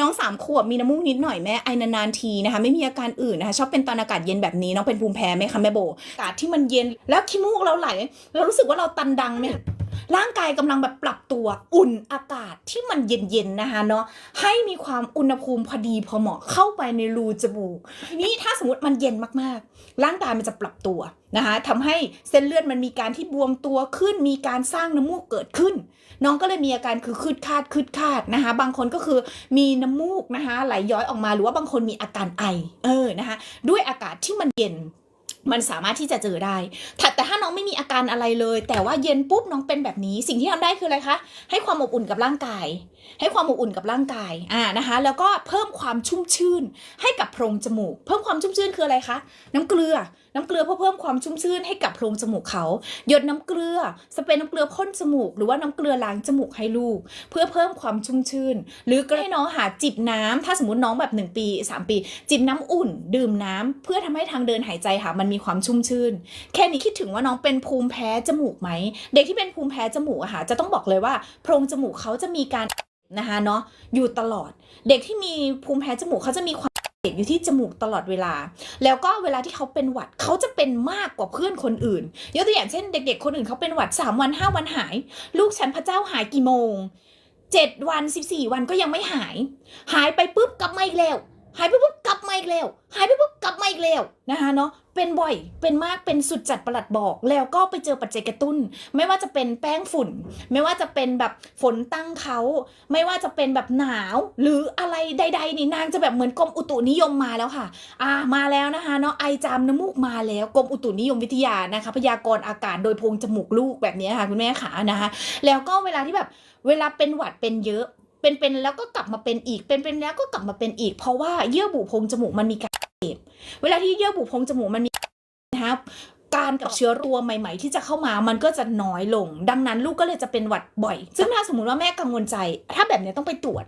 น้องสามขวบมีน้ำมูกนิดหน่อยแม่ไอนานๆทีนะคะ ไม่มีอาการอื่นนะคะ ชอบเป็นตอนอากาศเย็นแบบนี้น้องเป็นภูมิแพ้ไหมคะแม่โบอากาศที่มันเย็นแล้วขี้มูกเราไหล เรารู้สึกว่าเราตันดังไหม ร่างกายกำลังแบบปรับตัวอุ่นอากาศที่มันเย็นๆนะคะเนาะให้มีความอุณหภูมิพอดีพอเหมาะเข้าไปในรูจมูกทีนี้ถ้าสมมติมันเย็นมากๆ ร่างกายมันจะปรับตัวนะคะทำให้เส้นเลือดมันมีการที่บวมตัวขึ้น มีการสร้างน้ำมูกเกิดขึ้น น้องก็เลยมีอาการคือคืดคาดคืดคาดนะคะ บางคนก็คือมีน้ำมูกนะคะไหลย้อยออกมาหรือว่าบางคนมีอาการไอ เออนะคะด้วยอากาศที่มันเย็น มันสามารถที่จะเจอได้แต่แต่ถ้าน้องไม่มีอาการอะไรเลย แต่ว่าเย็นปุ๊บน้องเป็นแบบนี้ สิ่งที่ทำได้คืออะไรคะ ให้ความอบอุ่นกับร่างกาย ให้ความอบอุ่นกับร่างกาย อ่านะคะ แล้วก็เพิ่มความชุ่มชื่น ให้กับโพรงจมูก เพิ่มความชุ่มชื่นคืออะไรคะ น้ำเกลือ น้ำเกลือเพื่อเพิ่มความชุ่มชื่นให้กับโพรงจมูกเขา หยดน้ำเกลือ สเปรย์น้ำเกลือพ่นจมูก หรือว่าน้ำเกลือล้างจมูกให้ลูก เพื่อเพิ่มความชุ่มชื่น หรือก็ให้น้องหาจิบน้ำถ้าสมมติน้องแบบ 1 ปี 3 ปี จิบน้ำอุ่น ดื่มน้ำเพื่อทำให้ทางเดินหายใจค่ะมันมีความชุ่มชื่น แค่นี้คิดถึงว่าน้องเป็นภูมิแพ้จมูกไหม เด็กที่เป็นภูมิแพ้จมูกอะค่ะจะต้องบอกเลยว่าโพรงจมูกเขาจะมีการนะคะเนาะอยู่ตลอด เด็กที่มีภูมิแพ้จมูกเขาจะมีความเด็กอยู่ที่จมูกตลอดเวลา แล้วก็เวลาที่เขาเป็นหวัดเขาจะเป็นมากกว่าเพื่อนคนอื่นยกตัวอย่างเช่น เด็ก ๆ คนอื่นเขาเป็นหวัด 3 วัน 5 วันหาย ลูกฉันพระเจ้าหายกี่โมง 7 วัน 14 วันก็ยังไม่หาย หายไปปุ๊บกลับมาอีกแล้วหายไปปุ๊บกลับ มาอีกแล้ว หายไปปุ๊บกลับมาอีกแล้วนะคะเนาะเป็นบ่อยเป็นมากเป็นสุดจัดประหลัดบอก แล้วก็ไปเจอปัจจัยกระตุ้น ไม่ว่าจะเป็นแป้งฝุ่น ไม่ว่าจะเป็นแบบฝนตั้งเขา ไม่ว่าจะเป็นแบบหนาว หรืออะไรใด ๆ นี่นางจะแบบเหมือนกรมอุตุนิยมมาแล้วค่ะ อ่ามาแล้วนะคะเนาะไอจามน้ำมูกมาแล้วกรมอุตุนิยมวิทยานะคะ พยากรณ์อากาศโดยพงจมูกลูกแบบนี้ค่ะคุณแม่ขานะคะแล้วก็เวลาที่แบบเวลาเป็นหวัดเป็นเยอะ เป็นเป็นแล้วก็กลับมาเป็นอีก เป็นเป็นแล้วก็กลับมาเป็นอีก เพราะว่าเยื่อบุโพรงจมูกมันมีการเจ็บเวลาที่เยื่อบุโพรงจมูกมันมีนะคะการกับเชื้อตัวใหม่ ๆ ที่จะเข้ามามันก็จะน้อยลง ดังนั้นลูกก็เลยจะเป็นหวัดบ่อย ซึ่งถ้าสมมติว่าแม่กังวลใจ ถ้าแบบนี้ต้องไปตรวจ